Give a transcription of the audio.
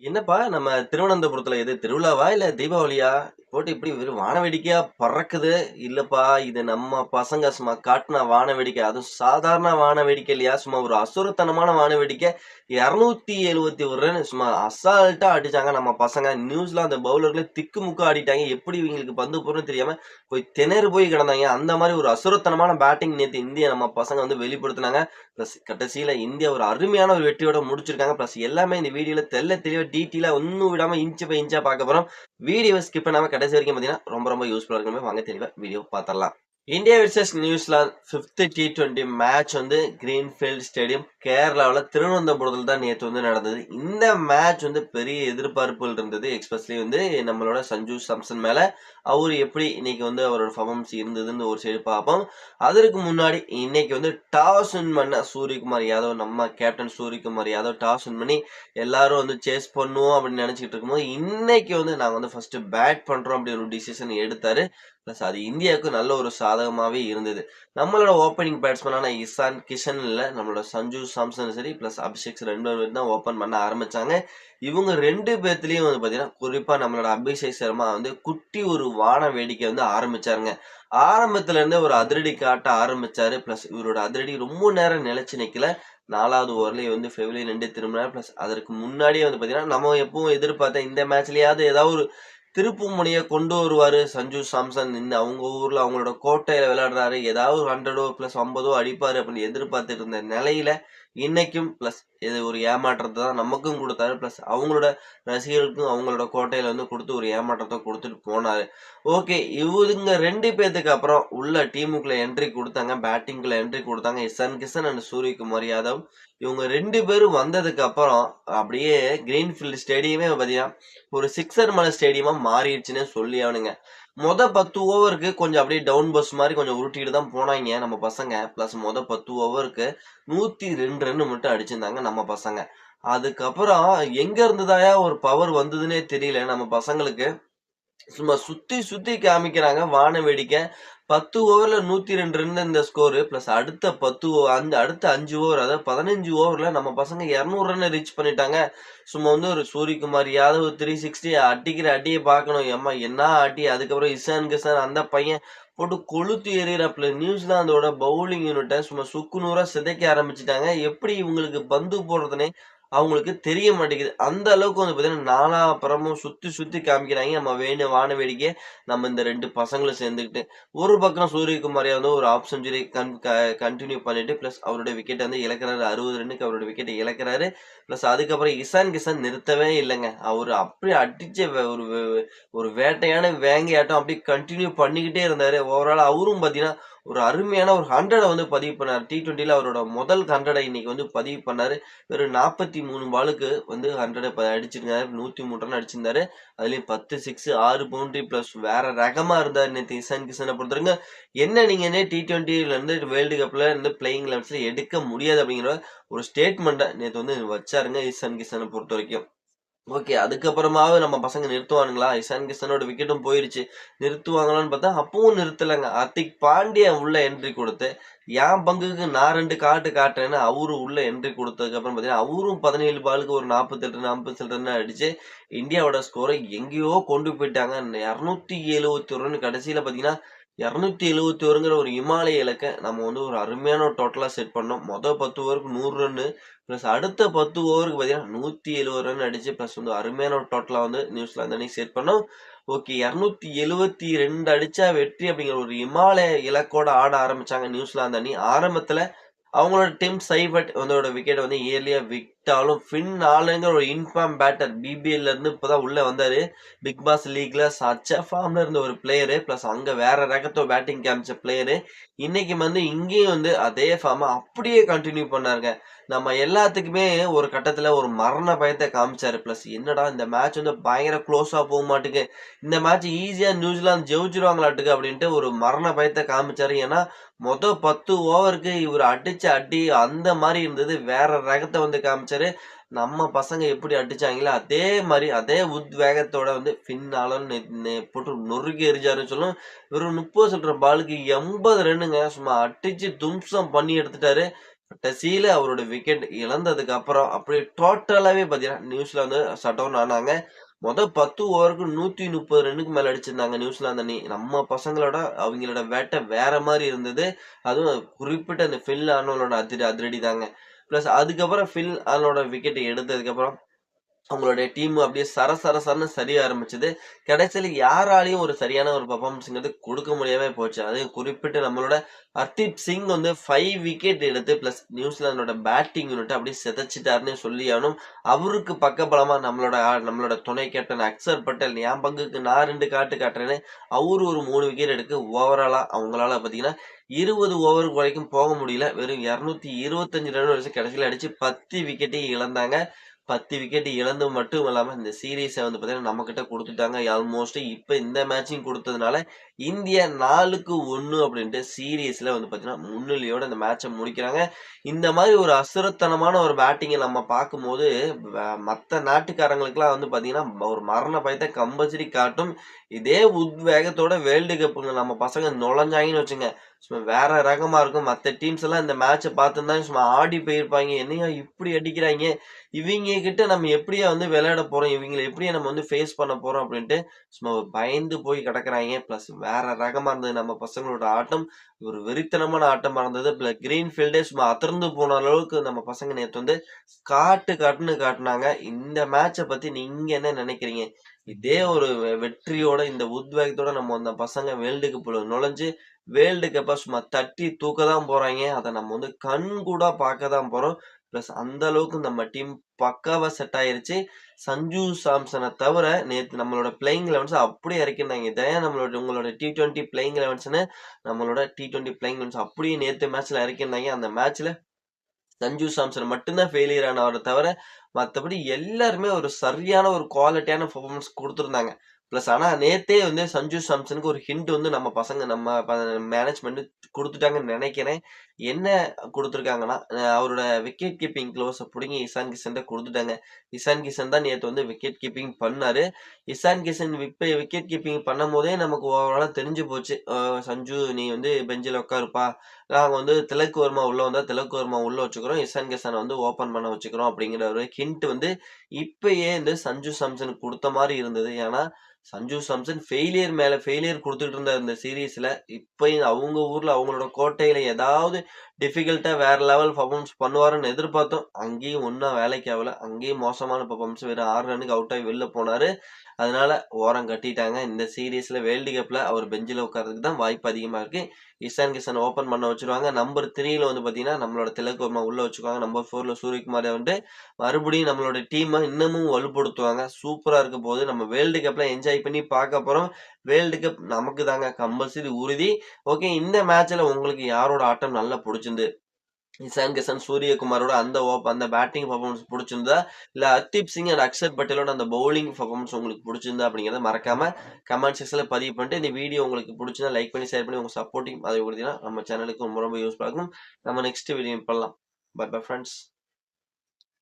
என்னப்பா நம்ம திருவனந்தபுரத்துல எது திருவிழாவா இல்ல தீபாவளியா? போட்டு இப்படி வெறும் வானவேடிக்கையா பறக்குது? இல்லப்பா இது நம்ம பசங்க சும்மா காட்டின வானவேடிக்கை. அதுவும் சாதாரண வானவேடிக்கை இல்லையா? சும்மா ஒரு அசுரத்தனமான வானவேடிக்கை. இரநூத்தி எழுவத்தி ஒரு ரன் சும்மா அசால்ட்டா அடிச்சாங்க நம்ம பசங்க. நியூஸ்ல அந்த பவுலர்ல திக்கு முக்கு ஆடிட்டாங்க. எப்படி இவங்களுக்கு பந்து போறன்னு தெரியாம போய் திணறு போய் கிடந்தாங்க. அந்த மாதிரி ஒரு அசுரத்தனமான பேட்டிங் நேற்று இந்திய நம்ம பசங்க வந்து வெளிப்படுத்தினாங்க. பிளஸ் கடைசியில இந்தியா ஒரு அருமையான ஒரு வெற்றியோட முடிச்சிருக்காங்க. பிளஸ் எல்லாமே இந்த வீடியோல தெல்ல தெளிவா டீட்டெயிலா ஒன்னும் விடாம இன்ச்சு பை இன்ச்சா பார்க்க போறோம். வீடியோ ஸ்கிப் பண்ணாம கடைசி வரைக்கும் பார்த்தீங்கன்னா ரொம்ப ரொம்ப யூஸ்ஃபுல்லா இருக்குமே வாங்க தெளிவாக வீடியோ பார்த்துடலாம். India versus New Zealand fifth T twenty match வந்து கிரீன்ஃபீல்ட் ஸ்டேடியம் கேரளாவில் திருவனந்தபுரத்தில் தான் நேற்று வந்து நடந்தது. இந்த மேட்ச் வந்து பெரிய எதிர்பார்ப்புகள் இருந்தது. எக்ஸ்பெஷலி வந்து நம்மளோட சஞ்சு சாம்சன் மேலே. அவர் எப்படி இன்னைக்கு வந்து அவரோட பர்ஃபார்மன்ஸ் இருந்ததுன்னு ஒரு சைடு பார்ப்போம். அதற்கு முன்னாடி இன்னைக்கு வந்து டாஸ் வின் பண்ண சூரியகுமார் யாதவ் நம்ம captain Suryakumar Yadav toss win பண்ணி எல்லாரும் வந்து சேஸ் பண்ணுவோம் அப்படின்னு நினச்சிக்கிட்டு இருக்கும்போது இன்னைக்கு வந்து நாங்கள் வந்து ஃபர்ஸ்ட் பேட் பண்ணுறோம் அப்படி ஒரு டிசிஷன் எடுத்தாரு. ப்ளஸ் அது இந்தியாவுக்கு நல்ல ஒரு சாதகமாகவே இருந்தது. நம்மளோட ஓப்பனிங் பேட்ஸ்மேனான இசான் கிஷன் இல்லை நம்மளோட சஞ்சு சாம்சன் சரி ப்ளஸ் அபிஷேக் ரெண்டு பேர் தான் ஓப்பன் பண்ண ஆரம்பித்தாங்க இவங்க ரெண்டு பேர்த்துலேயும் வந்து பார்த்தீங்கன்னா குறிப்பாக நம்மளோட அபிஷேக் சர்மா வந்து குட்டி ஒரு வான வேடிக்கை வந்து ஆரம்பிச்சாருங்க. ஆரம்பத்துலேருந்தே ஒரு அதிரடி காட்ட ஆரம்பித்தார் ப்ளஸ் இவரோட அதிரடி ரொம்ப நேரம் நிலச்சி நிற்கல நாலாவது ஓவர்லேயே வந்து ஃபெவிலியன் ரெண்டு திரும்பினார். ப்ளஸ் அதற்கு முன்னாடியே வந்து பார்த்தீங்கன்னா நம்ம எப்பவும் எதிர்பார்த்த இந்த மேட்ச்லேயாவது ஏதாவது ஒரு திருப்புமுனையை கொண்டு வருவார் சஞ்சு சாம்சன் நின்று அவங்க ஊரில் அவங்களோட கோட்டையில் விளையாடுறாரு. ஏதாவது ஒரு ஹண்ட்ரடோ ப்ளஸ் ஐம்பதோ அடிப்பார் அப்படின்னு எதிர்பார்த்துட்டு இருந்த நிலையில இன்னைக்கும் ப்ளஸ் இது ஒரு ஏமாற்றத்தை தான் நமக்கும் கொடுத்தாரு. ப்ளஸ் அவங்களோட ரசிகர்களுக்கும் அவங்களோட கோட்டையில் வந்து கொடுத்து ஒரு ஏமாற்றத்தை கொடுத்துட்டு போனார். ஓகே இவங்க ரெண்டு பேர்த்துக்கு அப்புறம் உள்ள டீமுக்குள்ள என்ட்ரி கொடுத்தாங்க. பேட்டிங்குள்ள என்ட்ரி கொடுத்தாங்க. இசன் கிஷன் அண்ட் சூரியகுமார் யாதவ் இவங்க ரெண்டு பேரும் வந்ததுக்கு அப்புறம் அப்படியே கிரீன்ஃபீல்டு ஸ்டேடியமே பார்த்தீங்கன்னா ஒரு சிக்ஸர் மலை ஸ்டேடியமா மாறிடுச்சுன்னு சொல்லி அவனுங்க மொத பத்து ஓவருக்கு கொஞ்சம் அப்படியே டவுன் பஸ் மாதிரி கொஞ்சம் உருட்டிட்டு தான் போனாங்க நம்ம பசங்க. ப்ளஸ் மொத பத்து ஓவருக்கு நூற்றி ரெண்டு ரன் மட்டும் அடிச்சிருந்தாங்க நம்ம பசங்க. அதுக்கப்புறம் எங்க இருந்ததாயா ஒரு பவர் வந்ததுன்னே தெரியல. நம்ம பசங்களுக்கு சும்மா சுத்தி சுத்தி காமிக்கிறாங்க. வான வேடிக்கை. பத்து ஓவர்ல நூத்தி ரெண்டு ரன் இந்த ஸ்கோரு பிளஸ் அடுத்த பத்து அந்த அடுத்த அஞ்சு ஓவர் அதாவது பதினஞ்சு ஓவர்ல நம்ம பசங்க இரநூறு ரன் ரீச் பண்ணிட்டாங்க. சும்மா வந்து ஒரு சூரியகுமார் யாதவ் த்ரீ சிக்ஸ்டி அடிக்கிற அடியை பார்க்கணும். ஏம்மா என்ன அடி? அதுக்கப்புறம் இசான் கிசான் அந்த பையன் போட்டு கொளுத்து எறிகிறப்பில் நியூசிலாந்தோட பவுலிங் யூனிட்டை சும்மா சுக்குநூறாக சிதைக்க ஆரம்பிச்சிட்டாங்க. எப்படி இவங்களுக்கு பந்து போடுறதுனே அவங்களுக்கு தெரிய மாட்டேங்குது. அந்த அளவுக்கு வந்து பார்த்தீங்கன்னா நாலா புறமும் சுற்றி சுற்றி காமிக்கிறாங்க. நம்ம வேணும் வான வேடிக்கை நம்ம இந்த ரெண்டு பசங்களும் சேர்ந்துக்கிட்டு. ஒரு பக்கம் சூரியகுமாரியா வந்து ஒரு ஆஃப் செஞ்சுரி கன் கண்டினியூ பண்ணிட்டு ப்ளஸ் அவரோட விக்கெட்டை வந்து இழக்கிறாரு. அறுபது ரன்னுக்கு அவரோட விக்கெட்டை இழக்கிறாரு. ப்ளஸ் அதுக்கப்புறம் இசான் கிசான் நிறுத்தவே இல்லைங்க. அவர் அப்படியே அடிச்ச ஒரு ஒரு வேட்டையான வேங்கையாட்டம் அப்படியே கண்டினியூ பண்ணிக்கிட்டே இருந்தார். ஓவரால் அவரும் பார்த்தீங்கன்னா ஒரு அருமையான ஒரு ஹண்ட்ரடை வந்து பதிவு பண்ணார். டி ட்வெண்ட்டியில் அவரோட முதல் ஹண்ட்ரடை இன்னைக்கு வந்து பதிவு பண்ணார். வெறும் நாற்பத்தி மூணு பாலுக்கு வந்து ஹண்ட்ரடை அடிச்சிருந்தாரு. நூற்றி மூணு ரன் அடிச்சிருந்தாரு. அதுலேயும் பத்து சிக்ஸ் ஆறு பவுண்ட்ரி ப்ளஸ் வேற ரகமாக இருந்தார் நேற்று இசான் கிஷனை பொறுத்தவரைங்க. என்ன நீங்க டி ட்வெண்ட்டிலேருந்து வேர்ல்டு கப்பில் இருந்து பிளேயிங் லெவன்ஸில் எடுக்க முடியாது அப்படிங்கிற ஒரு ஸ்டேட்மெண்ட்டை நேற்று வந்து வச்சாருங்க இசான் கிஷனை பொறுத்த வரைக்கும் ஓகே அதுக்கப்புறமாவது நம்ம பசங்க நிறுத்துவானுங்களா? இசான் கிஷனோட விக்கெட்டும் போயிருச்சு. நிறுத்துவாங்களான்னு பார்த்தா அப்பவும் நிறுத்தலைங்க. அத்திக் பாண்டியா உள்ள என்ட்ரி கொடுத்து என் பங்குக்கு நான் ரெண்டு காட்டு காட்டுறேன்னு அவரு உள்ள என்ட்ரி கொடுத்ததுக்கப்புறம் பார்த்தீங்கன்னா அவரும் பதினேழு பாலுக்கு ஒரு நாற்பத்தெட்டு நாற்பத்தி ரன் அடிச்சு இந்தியாவோட ஸ்கோரை எங்கேயோ கொண்டு போயிட்டாங்க. இரநூத்தி எழுபத்தி ஒரு ரன் கடைசியில் பார்த்தீங்கன்னா இரநூத்தி எழுபத்தி ஒருங்கிற ஒரு இமாலய இலக்கை நம்ம வந்து ஒரு அருமையான ஒரு டோட்டலாக செட் பண்ணோம். மொதல் பத்து ஓவருக்கு நூறு ரன்னு ப்ளஸ் அடுத்த பத்து ஓவருக்கு பார்த்தீங்கன்னா நூற்றி எழுபது ரன் அடிச்சு ப்ளஸ் வந்து அருமையான ஒரு டோட்டலாக வந்து நியூசிலாந்து அன்னைக்கு செட் பண்ணோம். ஓகே இரநூத்தி எழுபத்தி ரெண்டு அடிச்சா வெற்றி அப்படிங்கிற ஒரு இமாலய இலக்கோட ஆட ஆரம்பிச்சாங்க நியூசிலாந்து அணி ஆரம்பத்தில் அவங்களோட டிம் சைபட் வந்தோட விக்கெட் வந்து இயர்லியாக விக் விட்டாலும் ஃபின் ஆளுங்கிற ஒரு இன்ஃபார்ம் பேட்டர் பிபிஎல்லேருந்து இப்போ தான் உள்ளே வந்தார். பிக் பாஸ் லீக்ல சச்ச ஃபார்ம்ல இருந்த ஒரு பிளேயரு ப்ளஸ் அங்கே வேற ரகத்தோ பேட்டிங் காமிச்ச பிளேயரு இன்னைக்கு வந்து இங்கேயும் வந்து அதே ஃபார்மை அப்படியே கண்டினியூ பண்ணாருங்க. நம்ம எல்லாத்துக்குமே ஒரு கட்டத்தில் ஒரு மரண பயத்தை காமிச்சாரு. ப்ளஸ் என்னடா இந்த மேட்ச் வந்து பயங்கர க்ளோஸாக போக மாட்டுக்கு. இந்த மேட்ச் ஈஸியாக நியூசிலாந்து ஜெயிச்சிருவாங்களாட்டுக்கு அப்படின்ட்டு ஒரு மரண பயத்தை காமிச்சாரு. ஏன்னா மொதல் பத்து ஓவருக்கு இவர் அடிச்சு அடி அந்த மாதிரி இருந்தது. வேற ரகத்தை வந்து காமிச்சார். நம்ம பசங்க எப்படி அடிச்சாங்களோ அதே மாதிரி அதே உத்வேகத்தோட வந்து பின்னாலும் போட்டு நொறுக்கி எரிஞ்சாருன்னு சொல்லும் வெறும் முப்பது சொல்ற பாலுக்கு எண்பது ரன்னுங்க சும்மா அடிச்சு தும்சம் பண்ணி எடுத்துட்டாரு கடைசியில அவரோட விக்கெட் இழந்ததுக்கு அப்புறம் அப்படியே டோட்டலாவே பார்த்தீங்கன்னா, நியூசிலாந்து ஷட் டவுன் ஆனாங்க. மொத 10 ஓவருக்கு 130 ரன்னுக்கு மேல அடிச்சிருந்தாங்க நியூசிலாந்து அணி. நம்ம பசங்களோட அவங்களோட வேட்டை வேற மாதிரி இருந்தது. அதுவும் குறிப்பிட்ட அந்த ஃபில் ஆனவங்களோட அதிர அதிரடி தாங்க. ப்ளஸ் அதுக்கப்புறம் ஃபில் அதனோட விக்கெட் எடுத்ததுக்கப்புறம், அவங்களுடைய டீம் அப்படியே சர சர சரன்னு சரிய ஆரம்பிச்சது. கடைசியில் யாராலையும் ஒரு சரியான ஒரு பர்ஃபார்மன்ஸுங்கிறது கொடுக்க முடியாமல் போச்சு. அதையும் குறிப்பிட்டு நம்மளோட ஹர்தீப் சிங் வந்து ஃபைவ் விக்கெட் எடுத்து பிளஸ் நியூசிலாந்தோட பேட்டிங் யூனிட் அப்படியே சிதைச்சுட்டாருன்னே சொல்லியாகணும். அவருக்கு பக்கபலமாக நம்மளோட நம்மளோட துணை கேப்டன் அக்சர் பட்டேல் என் பங்குக்கு நான் ரெண்டு காட்டு காட்டுறேன்னு, அவரு ஒரு மூணு விக்கெட் எடுக்க ஓவராலாக அவங்களால பார்த்தீங்கன்னா, 20 ஓவர் வரைக்கும் போக முடியல. வெறும் 225 ரன் வச்சு கடைசியில் அடித்து பத்து விக்கெட்டையும் இழந்தாங்க. 10 விக்கெட் இழந்து மட்டும் இல்லாமல் இந்த சீரீஸை வந்து பார்த்தீங்கன்னா, நம்மக்கிட்ட கொடுத்துட்டாங்க. ஆல்மோஸ்ட் இப்போ இந்த மேட்சையும் கொடுத்ததுனால இந்தியா 4க்கு 1 அப்படின்ட்டு சீரியஸில் வந்து பார்த்தீங்கன்னா, முன்னிலையோட இந்த மேட்சை முடிக்கிறாங்க. இந்த மாதிரி ஒரு அசுரத்தனமான ஒரு பேட்டிங்கை நம்ம பார்க்கும்போது, மற்ற மத்த நாட்டுக்காரங்களுக்கெல்லாம் வந்து பார்த்தீங்கன்னா, ஒரு மரண பயத்த கம்பல்சரி காட்டும். இதே உத்வேகத்தோட வேர்ல்டு கப்புங்க நம்ம பசங்க நுழைஞ்சாங்கன்னு வச்சுங்க, சும்மா வேற ரகமா இருக்கும். மற்ற டீம்ஸ் எல்லாம் இந்த மேட்சை பார்த்துருந்தாங்க சும்மா ஆடி போயிருப்பாங்க என்னையா இப்படி அடிக்கிறாங்க இவங்க கிட்ட நம்ம எப்படியா வந்து விளையாட போறோம்? இவங்களை எப்படியா நம்ம வந்து ஃபேஸ் பண்ண போறோம்? அப்படின்ட்டு சும்மா பயந்து போய் கிடக்குறாங்க பிளஸ் வேற ரகமா இருந்தது நம்ம பசங்களோட ஆட்டம். ஒரு வெறித்தனமான ஆட்டமா இருந்தது. பிள கிரீன் ஃபீல்டே சும்மா அதிர்ந்து போன அளவுக்கு நம்ம பசங்க நேற்று வந்து காட்டு காட்டுன்னு காட்டினாங்க இந்த மேட்சை பத்தி நீங்க என்ன நினைக்கிறீங்க? இதே ஒரு வெ வெற்றியோட இந்த உத்வேகத்தோட நம்ம அந்த பசங்க வேர்ல்டு கப்ல நுழைஞ்சு, வேர்ல்டு கப்ப சும்மா தட்டி தூக்க தான் போறாங்க அதை நம்ம வந்து கண்கூடா பார்க்க தான் போறோம். பிளஸ் அந்த அளவுக்கு நம்ம டீம் பக்காவா செட் ஆயிருச்சு. சஞ்சு சாம்சனை தவிர நேற்று நம்மளோட பிளேயிங் 11ஸ அப்படியே இறக்கிருந்தாங்க இத நம்மளோட உங்களோட டி20 பிளேயிங் 11ஸ்ன்னு நம்மளோட டி20 பிளேயிங் 11ஸ் அப்படியே நேற்று மேட்ச்ல இறக்கிருந்தாங்க அந்த மேட்ச்ல சஞ்சு சாம்சன் மட்டும்தான் ஃபெயிலியர் ஆனவரை தவிர, மற்றபடி எல்லாருமே ஒரு சரியான ஒரு குவாலிட்டியான பர்ஃபார்மன்ஸ் கொடுத்துருந்தாங்க. பிளஸ் ஆனால் நேத்தே வந்து சஞ்சு சாம்சனுக்கு ஒரு ஹிண்ட் வந்து நம்ம பசங்க நம்ம மேனேஜ்மெண்ட் கொடுத்துட்டாங்கன்னு நினைக்கிறேன். என்ன கொடுத்துருக்காங்கன்னா அவரோட விக்கெட் கீப்பிங் க்ளோஸை பிடுங்கி இசான் கிஷன் கொடுத்துட்டாங்க இசான் கிஷன் தான் நேற்று வந்து விக்கெட் கீப்பிங் பண்ணாரு. இசான் கிஷன் விப்ப விக்கெட் கீப்பிங் பண்ணும்போதே நமக்கு ஓவராலாக தெரிஞ்சு போச்சு. சஞ்சு நீ வந்து பெஞ்சில் உட்காருப்பா. நாங்கள் வந்து திலக் வர்மா உள்ளே வந்தால் திலக் வர்மா உள்ளே வச்சுக்கிறோம். இசான் கிஷனை வந்து ஓப்பன் பண்ண வச்சுக்கிறோம் அப்படிங்கிற ஒரு ஹிண்ட் வந்து இப்பயே இந்த சஞ்சு சாம்சனுக்கு கொடுத்த மாதிரி இருந்தது. ஏன்னா, சஞ்சு சாம்சன் ஃபெயிலியர் மேலே ஃபெயிலியர் கொடுத்துட்டு இருந்த இந்த சீரீஸில் இப்போ அவங்க ஊரில் அவங்களோட கோட்டையில் ஏதாவது டிஃபிகல்ட்டாக வேற லெவல் பர்ஃபார்மன்ஸ் பண்ணுவாருன்னு எதிர்பார்த்தோம். அங்கேயும் ஒண்ணும் வேலைக்கு ஆகல அங்கேயும் மோசமான பர்ஃபார்மன்ஸ் வெறும் ஆறு ரன்னுக்கு அவுட் ஆகி வெளில போனாரு. அதனால ஓரம் கட்டிட்டாங்க. இந்த சீரிஸ்ல வேர்ல்டு கப்ல அவர் பெஞ்சில் உட்கார்றதுக்கு தான் வாய்ப்பு அதிகமா இருக்கு. இசான் கிஷன் ஓப்பன் பண்ண வச்சுருவாங்க. நம்பர் 3ல வந்து பார்த்தீங்கன்னா, நம்மளோட திலக் உள்ளே உள்ள வச்சுக்குவாங்க. நம்பர் 4ல சூரியகுமார் வந்து மறுபடியும் நம்மளோட டீமை இன்னமும் வலுப்படுத்துவாங்க. சூப்பரா இருக்க போது நம்ம வேர்ல்டு கப்ல என்ஜாய் பண்ணி பார்க்க போறோம். வேர்ல்டு கப் நமக்கு தாங்க கம்பல்சரி உறுதி. ஓகே இந்த மேட்ச்ல உங்களுக்கு யாரோட ஆட்டம் நல்லா பிடிச்சிருந்து இசான் கிஷன், சூரியகுமாரோட அந்த ஓப் அந்த பேட்டிங் பர்ஃபார்மன்ஸ் பிடிச்சிருந்தா இல்லை அர்தீப் சிங் அண்ட் அக்ஷர் பட்டேலோட அந்த பவுலிங் பர்ஃபார்மன்ஸ் உங்களுக்கு பிடிச்சிருந்தா அப்படிங்கிறத மறக்காம கமெண்ட் செக்ஷன்ல பதிவு பண்ணிட்டு, இந்த வீடியோ உங்களுக்கு பிடிச்சிருந்தா லைக் பண்ணி, ஷேர் பண்ணி உங்க சப்போர்ட்டிங் அதை குடுத்தீங்கன்னா, நம்ம சேனலுக்கு ரொம்ப ரொம்ப யூஸ்ஃபுல்லா இருக்கும். நம்ம நெக்ஸ்ட் வீடியோ பண்ணலாம். Bye bye friends